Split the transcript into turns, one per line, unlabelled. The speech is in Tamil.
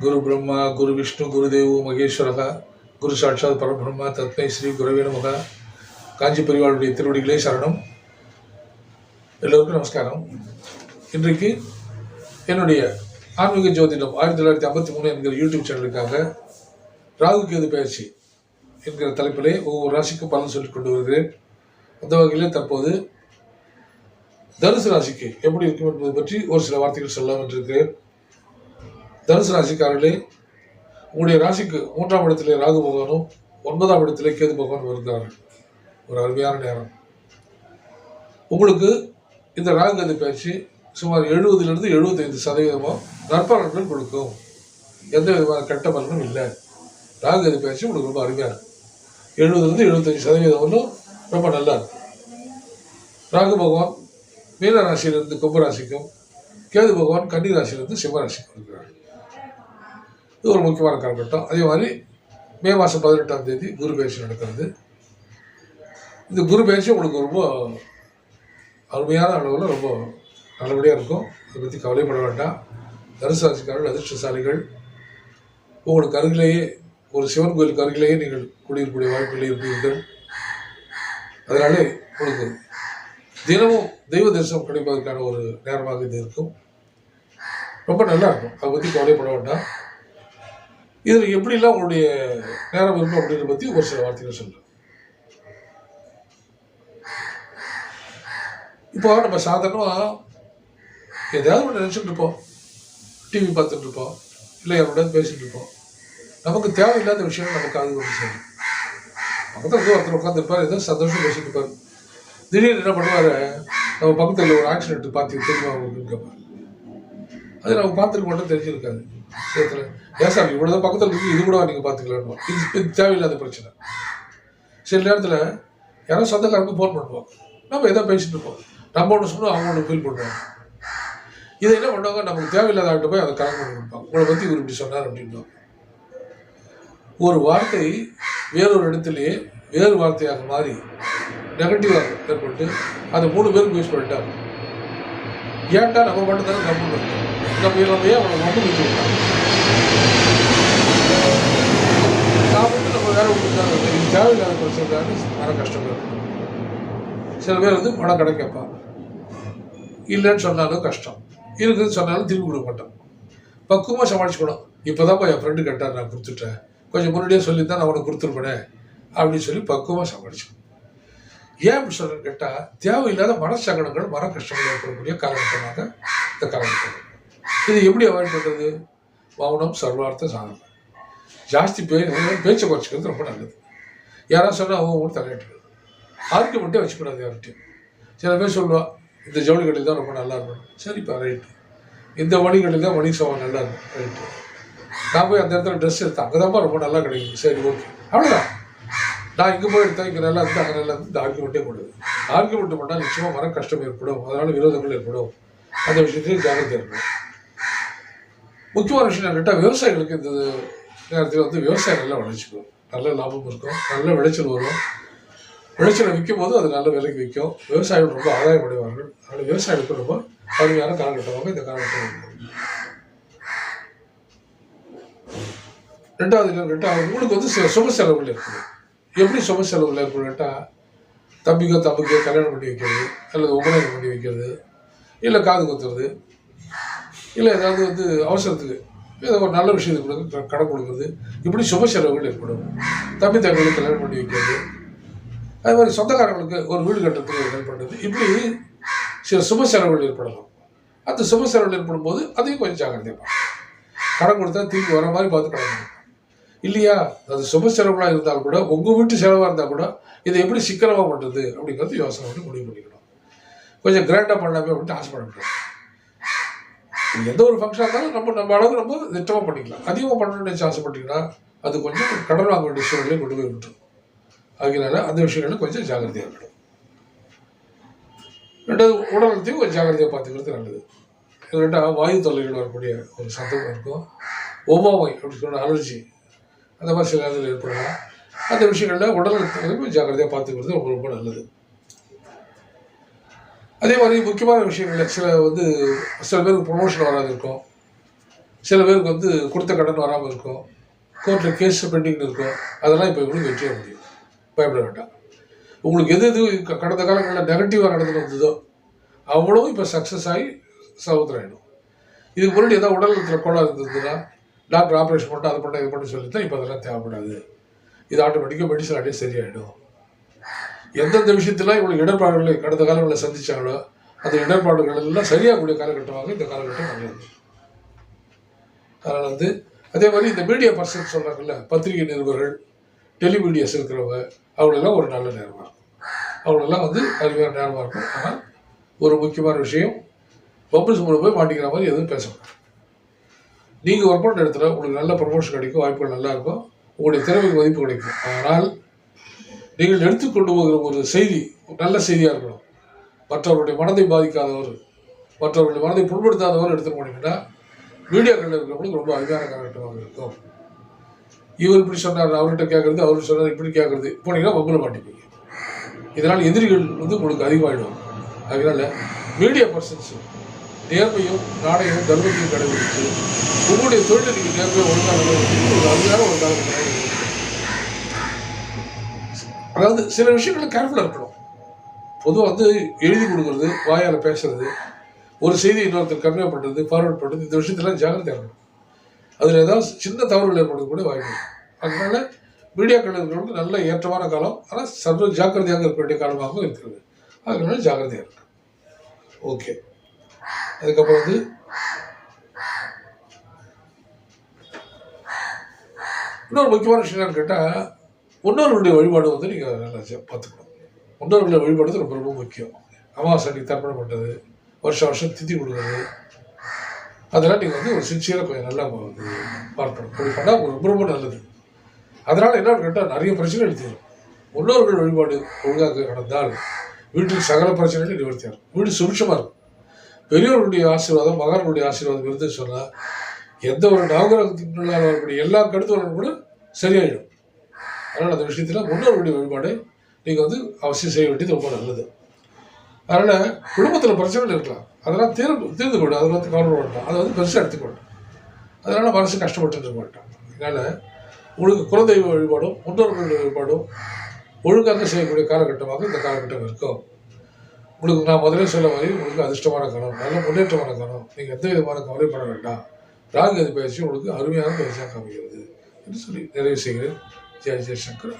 குரு பிரம்மா குரு விஷ்ணு குருதேவு மகேஸ்வரக குரு சாட்சாத் பரபிரம்மா தத்மை ஸ்ரீ குரவே நமக. காஞ்சி பெரியவாளுடைய திருவடிகளே சரணம். எல்லோருக்கும் நமஸ்காரம். இன்றைக்கு என்னுடைய ஆன்மீக ஜோதிடம் ஆயிரத்தி தொள்ளாயிரத்தி ஐம்பத்தி மூணு என்கிற யூடியூப் சேனலுக்காக ராகு கேது பயிற்சி என்கிற தலைப்பிலே ஒவ்வொரு ராசிக்கும் பலன் சொல்லிக் கொண்டு வருகிறேன். அந்த வகையில் தற்போது தனுசு ராசிக்கு எப்படி இருக்கும் என்பது பற்றி ஒரு சில வார்த்தைகள் சொல்லலாம் என்றிருக்கிறேன் தனுசு ராசிக்காரர்களே உங்களுடைய ராசிக்கு மூன்றாம் இடத்திலே ராகு பகவானும் ஒன்பதாம் இடத்திலே கேது பகவான் இருக்கிறார்கள். ஒரு அருமையான நேரம். உங்களுக்கு இந்த ராகு கதி பயிற்சி சுமார் எழுபதுலேருந்து எழுபத்தைந்து சதவீதமாக நற்பலன்கள் கொடுக்கும். எந்த விதமான கெட்ட பலனும் இல்லை. ராகு கதி பயிற்சி உங்களுக்கு ரொம்ப அருமையாக இருக்கும். எழுபதுலேருந்து எழுபத்தஞ்சு சதவீதம் ஒன்றும் ரொம்ப நல்லா இருக்கும். ராகு பகவான் மீன ராசியிலிருந்து கும்ப ராசிக்கும் கேது பகவான் கன்னி ராசியிலிருந்து சிம்ம ராசிக்கும் இருக்கிறார். இது ஒரு முக்கியமான காலகட்டம். அதே மாதிரி மே மாதம் பதினெட்டாம் தேதி குரு பயிற்சி நடக்கிறது. இந்த குரு பயிற்சி உங்களுக்கு ரொம்ப அருமையான அளவில் ரொம்ப நல்லபடியாக இருக்கும். அதை பற்றி கவலைப்பட வேண்டாம். தனுசாசிக்காரர்கள் அதிர்ஷ்டசாலிகள் உங்களுக்கு அருகிலேயே ஒரு சிவன் கோயிலுக்கு அருகிலேயே நீங்கள் குடியிருக்கக்கூடிய வாய்ப்புகள் இருப்பீர்கள். அதனாலே உங்களுக்கு தினமும் தெய்வ தரிசனம் கிடைப்பதற்கான ஒரு நேரமாக இது இருக்கும். ரொம்ப நல்லா இருக்கும். அதை பற்றி கவலைப்பட வேண்டாம். இதில் எப்படிலாம் உங்களுடைய நேரம் இருக்கும் அப்படின்றத பற்றி ஒரு சில வார்த்தைகள் சொல்கிறேன் இப்போ நம்ம சாதாரணமாக ஏதாவது ஒன்று நினச்சிட்டு இருப்போம். டிவி பார்த்துட்டு இருப்போம். இல்லை யாரோட பேசிகிட்ருப்போம் இருப்போம். நமக்கு தேவையில்லாத விஷயம் நமக்கு அது ஒன்று செய்யும். பக்கத்தில் வந்து ஒருத்தர் உட்காந்துருப்பார் ஏதோ சந்தோஷம் பேசிட்டு இருப்பார். திடீர்னு என்ன பண்ணுவார்? நம்ம பக்கத்தில் ஒரு ஆக்சிடென்ட் பார்த்து தெரியுமா அப்படின்னு கேட்பார் அது நம்ம பார்த்துருக்க மட்டும் தெரிஞ்சிருக்காது. சேத்துல ஏன் சார் இவ்வளோ தான் பக்கத்தில் இருக்குது இது கூட நீங்கள் பார்த்துக்கலான்னு இது இது தேவையில்லாத பிரச்சனை. சில நேரத்தில் யாரோ சொந்தக்காரங்க ஃபோன் பண்ணுவாங்க. நம்ம ஏதோ பேசிட்டு இருப்போம். நம்ம ஒன்று சொன்னோம் அவங்க ஒன்று ஃபீல் பண்ணுவாங்க. இதை என்ன பண்ணுவாங்க? நமக்கு தேவையில்லாத ஆகிட்ட போய் அதை கனெக்ட் பண்ணி கொடுப்பாங்க. உங்களை பற்றி இவர் இப்படி சொன்னார் அப்படின்வாங்க ஒரு வார்த்தை வேறொரு இடத்துலையே வேறு வார்த்தையாக மாறி நெகட்டிவாக ஏற்பட்டு அதை மூணு பேருக்கு யூஸ் பண்ணிட்டாங்க ஏன்டா நம்ம மட்டும் தானே நம்ம நம்ம நம்ம ஏன் அவனை வந்து வச்சு விட்டாங்க சாப்பிட்டு நம்ம வேலை கொடுத்தாங்க இது தேவையில்லாத பிரச்சனைக்காக வர மன கஷ்டம் இருக்கும் சில பேர் வந்து பணம் கடை கேட்பாங்க இல்லைன்னு சொன்னாலும் கஷ்டம் இருக்குதுன்னு சொன்னாலும் திருப்பி கொடுக்க மாட்டோம் பக்குவமாக சமாளிச்சுக்கணும் இப்போதான் என் ஃப்ரெண்டு கேட்டார் நான் கொடுத்துட்டேன் கொஞ்சம் முன்னாடியே சொல்லி தான் நான் உனக்கு கொடுத்துருப்பேனே அப்படின்னு சொல்லி பக்குவமாக சமாளிச்சுக்கணும் ஏன் அப்படி சொல்கிறேன்னு கேட்டால் தேவையில்லாத மனசங்கடங்கள் மன கஷ்டங்கள் ஏற்படக்கூடிய காலகட்டமாக இந்த இது எப்படி அவாய்ட் பண்ணுறது மௌனம் சர்வார்த்த சாதனம் ஜாஸ்தி பே பேச்சை குறைச்சிக்கிறது ரொம்ப நல்லது. யாராவது சொன்னால் அவங்க கூட தலையிட்டுறது. ஆர்குமெண்ட்டே வச்சுக்கூடாது யார்கிட்டையும். சில பேர் சொல்லுவாள் இந்த ஜவுளி கடையில் தான் ரொம்ப நல்லா இருக்கும். சரிப்பா ரைட்டு இந்த மணி கடையில் தான் மணி சோகம் நல்லா இருக்கும். ரைட்டு நான் போய் அந்த இடத்துல ட்ரெஸ் எடுத்தேன். அங்கே தான்ப்பா ரொம்ப நல்லா கிடைக்கும் சரி ஓகே அவ்வளோதான் நான் இங்கே போய் எடுத்தேன். இங்கே நல்லா இருந்து அங்கே நல்லா இருந்து இந்த ஆர்குமெண்ட்டே கூடாது ஆர்குமெண்ட் பண்ணால் நிச்சயமாக மன கஷ்டம் ஏற்படும். அதனால் விரோதங்கள் ஏற்படும். அந்த விஷயத்துலேயும் ஜாகிரதை இருக்கணும் முக்கியமான விஷயம் கேட்டால் விவசாயிகளுக்கு இந்த நேரத்தில் வந்து விவசாயம் நல்லா விளைச்சிக்கும் நல்ல லாபம் இருக்கும். நல்ல விளைச்சல் வரும். விளைச்சலை விற்கும் போது அது நல்ல விலைக்கு விற்கும் விவசாயிகள் ரொம்ப ஆதாயம் அடைவார்கள் அதனால் விவசாயிகளுக்கு ரொம்ப அருமையான காலகட்டமாக இந்த காலகட்டம் ரெண்டாவது என்னன்னு கேட்டால் உங்களுக்கு வந்து சில சுப செலவுகள் இருக்குது. எப்படி சுப செலவுகள் ஏற்படும் கேட்டால் தம்பிக்கோ தம்பிக்கோ கல்யாணம் பண்ணி வைக்கிறது அல்லது உபநயனம் பண்ணி வைக்கிறது இல்லை காது குத்துறது இல்லை ஏதாவது வந்து அவசரத்துக்கு ஏதோ ஒரு நல்ல விஷயத்துக்கு கொடுக்க கடன் கொடுக்குறது. இப்படி சுப செலவுகள் ஏற்படும். தம்பி தங்களுக்கு கல்யாணம் பண்ணி வைக்கிறது. அது மாதிரி சொந்தக்காரங்களுக்கு ஒரு வீடு கட்டுறதுக்கு ஹெல்ப் பண்ணுறது இப்படி சில சுப செலவுகள் ஏற்படலாம். அந்த சுப செலவுகள் ஏற்படும் போது அதையும் கொஞ்சம் ஜாகிரதையாக கடன் கொடுத்தா திரும்பி வர மாதிரி பார்த்து கடன் இல்லையா? அது சுப செலவுகளாக இருந்தால் கூட உங்கள் வீட்டு செலவாக இருந்தால் கூட இதை எப்படி சிக்கனமாக பண்ணுறது அப்படிங்கிறது யோசனை பண்ணி முடிவு பண்ணிக்கணும். கொஞ்சம் கிராண்டாக பண்ணலாமே அப்படின்ட்டு ஆசைப்படக்கூடாது எந்த ஒரு ஃபங்க்ஷனாக இருந்தாலும் நம்ம நம்ம அளவு நம்ம திட்டமாக பண்ணிக்கலாம். அதிகமாக பண்ணணும்னு நினச்சி பண்ணிட்டீங்கன்னா அது கொஞ்சம் கடன் வாங்க வேண்டிய சூழ்நிலையை கொண்டு போய் விட்டுரும். அதனால அந்த விஷயங்களில் கொஞ்சம் ஜாக்கிரதையாக இருக்கணும் ரெண்டாவது உடலத்தையும் கொஞ்சம் ஜாக்கிரதையாக பார்த்துக்கிறது நல்லது. ரெண்டாவது வாயு தொல்லைகள் வரக்கூடிய ஒரு சத்தம் இருக்கும். ஒவ்வாமை அப்படின்னு சொன்ன அலர்ஜி. அந்த மாதிரி சில நேரத்தில் ஏற்படலாம். அந்த விஷயங்களில் உடல் ஜாக்கிரதையாக பார்த்துக்கிறது ரொம்ப ரொம்ப நல்லது. அதே மாதிரி முக்கியமான விஷயங்கள் சில வந்து சில பேருக்கு ப்ரொமோஷன் வராது இருக்கும். சில பேருக்கு வந்து கொடுத்த கடன் வராமல் இருக்கும். கோர்ட்டில் கேஸ் பெண்டிங் இருக்கும். அதெல்லாம் இப்போ இவங்களுக்கு வெற்றியாக முடியும் பயப்பட வேண்டாம். உங்களுக்கு எது எது க- கடந்த காலங்களில் நெகட்டிவாக நடந்துட்டு வந்ததோ அவ்வளவும் இப்போ சக்ஸஸ் ஆகி சமுத்திராயிடும் இதுக்கு முன்னாடி ஏதாவது உடல் நலத்தில் கோளாறு இருந்ததுன்னா டாக்டர் ஆப்ரேஷன் பண்ண அதை பண்ண இது பண்ண தான் இப்போ அதெல்லாம் தேவைப்படாது. இது ஆட்டோமேட்டிக்காக மெடிசன் ஆட்டே சரியாயிடும். எந்தெந்த விஷயத்தில் இவ்வளோ இடர்பாடுகளை கடந்த காலங்களில் சந்தித்தாங்களோ அந்த இடர்பாடுகள் எல்லாம் சரியாகக்கூடிய காலகட்டமாக இந்த காலகட்டம் அமையாது அதனால் வந்து அதே மாதிரி இந்த மீடியா பர்சன் சொல்கிறாங்கல்ல பத்திரிகை நிருபர்கள் டெலிமீடியாஸ் இருக்கிறவங்க அவங்களெல்லாம் ஒரு நல்ல நேரமாக இருக்கும். அவங்களெல்லாம் வந்து அருமையான நேரமாக இருக்கும். ஆனால் ஒரு முக்கியமான விஷயம் பப்ளிஸ் மூலம் போய் மாட்டிக்கிற மாதிரி எதுவும் பேசக்கூடாது நீங்கள் ஒர்க் பண்ணுற இடத்துல உங்களுக்கு நல்ல ப்ரொமோஷன் கிடைக்கும் வாய்ப்புகள் நல்லாயிருக்கும் உங்களுடைய திறமைக்கு மதிப்பு கிடைக்கும். ஆனால் நீங்கள் எடுத்துக்கொண்டு போகிற ஒரு செய்தி ஒரு நல்ல செய்தியாக இருக்கணும். மற்றவருடைய மனதை பாதிக்காதவர் மற்றவருடைய மனதை புண்படுத்தாதவர் எடுத்துட்டு போனீங்கன்னா மீடியாக்களில் இருக்கிறவங்களுக்கு ரொம்ப அருமையான காலகட்டமாக இருக்கும். இவர் இப்படி சொன்னார் அவர்கிட்ட கேட்குறது அவர் சொன்னார் இப்படி கேட்குறது. போனீங்கன்னா மங்கள மாட்டிப்பீங்க இதனால் எதிரிகள் வந்து உங்களுக்கு அதிகமாகிடும் அதனால் மீடியா பர்சன்ஸ் நேர்மையும் நாணயம் தர்மத்தையும் கடைபிடித்து உங்களுடைய தொழிலை நீங்கள் நேர்மையாக ஒழுங்காக ஒரு அருமையான ஒரு காலகட்டம் அதாவது சில விஷயங்களை கேர்ஃபுல்லாக இருக்கணும். பொதுவாக வந்து எழுதி கொடுக்கறது வாயால் பேசுறது ஒரு செய்தி இன்னொருத்தர் கன்வே பண்ணுறது ஃபார்வர்ட் பண்ணுறது இந்த விஷயத்தெல்லாம் ஜாக்கிரதையாக இருக்கணும். அதில் ஏதாவது சின்ன தவறுகள் ஏற்படுறது கூட வாய்ப்பு அதனால மீடியாக்கள் இருக்கிறவங்க நல்ல ஏற்றமான காலம் ஆனால் சர்வ ஜாக்கிரதையாக இருக்க வேண்டிய காலமாகவும் இருக்கிறது. அதனால ஜாக்கிரதையாக இருக்கு ஓகே அதுக்கப்புறம் வந்து இன்னொரு முக்கியமான விஷயம் என்னன்னு கேட்டால் முன்னோர்களுடைய வழிபாடு வந்து நீங்கள் நல்லா பார்த்துக்கணும். முன்னோர்களுடைய வழிபாடு ரொம்ப ரொம்ப முக்கியம். அமாவாசை நீங்கள் தர்ப்பணம் பண்ணுறது வருஷம் வருஷம் திதி கொடுக்குறது. அதெல்லாம் நீங்கள் வந்து ஒரு சின்சியராக கொஞ்சம் நல்லா வந்து பார்க்கணும். அப்படி பண்ணால் உங்களுக்கு ரொம்ப ரொம்ப நல்லது. அதனால் என்ன கேட்டால் நிறைய பிரச்சனைகள் தீரும் முன்னோர்கள் வழிபாடு ஒழுங்காக நடந்தால் வீட்டில் சகல பிரச்சனைகளும் நிவர்த்தியாகும். வீடு சுபிட்சமாக இருக்கும். பெரியவர்களுடைய ஆசீர்வாதம் மகன்களுடைய ஆசீர்வாதம் இருந்து சொன்னால் எந்த ஒரு நவகிரகத்தினால் வரக்கூடிய எல்லா கடுத்தவர்களும் கூட சரியாயிடும். அதனால் அந்த விஷயத்தில் முன்னோர்களுடைய வழிபாடு நீங்கள் வந்து அவசியம் செய்ய வேண்டியது ரொம்ப நல்லது. அதனால் குடும்பத்தில் பிரச்சனைகள் இருக்கலாம். அதெல்லாம் தீர்ந்து தீர்ந்து போய்டும். அதை வந்து கவலைப்பட வேண்டாம். அதை வந்து பெருசாக எடுத்துக்க அதனால் மனசு கஷ்டப்பட்டு இருக்க மாட்டோம். அதனால் உங்களுக்கு குலதெய்வ வழிபாடும் முன்னோர்களுடைய வழிபாடும் ஒழுங்காக செய்யக்கூடிய காலகட்டமாக இந்த காலகட்டம் இருக்கும். உங்களுக்கு நான் முதலே சொல்ல மாதிரி உங்களுக்கு அதிர்ஷ்டமான கணம் நல்ல முன்னேற்றமான கணம் நீங்கள் எந்த விதமான கவலைப்பட வேண்டாம். ராகு அது பயிற்சி உங்களுக்கு அருமையான பயிற்சியாக காமிக்கிறது. என்று சொல்லி நிறைவு செய்கிறேன். জয় জয় শঙ্কর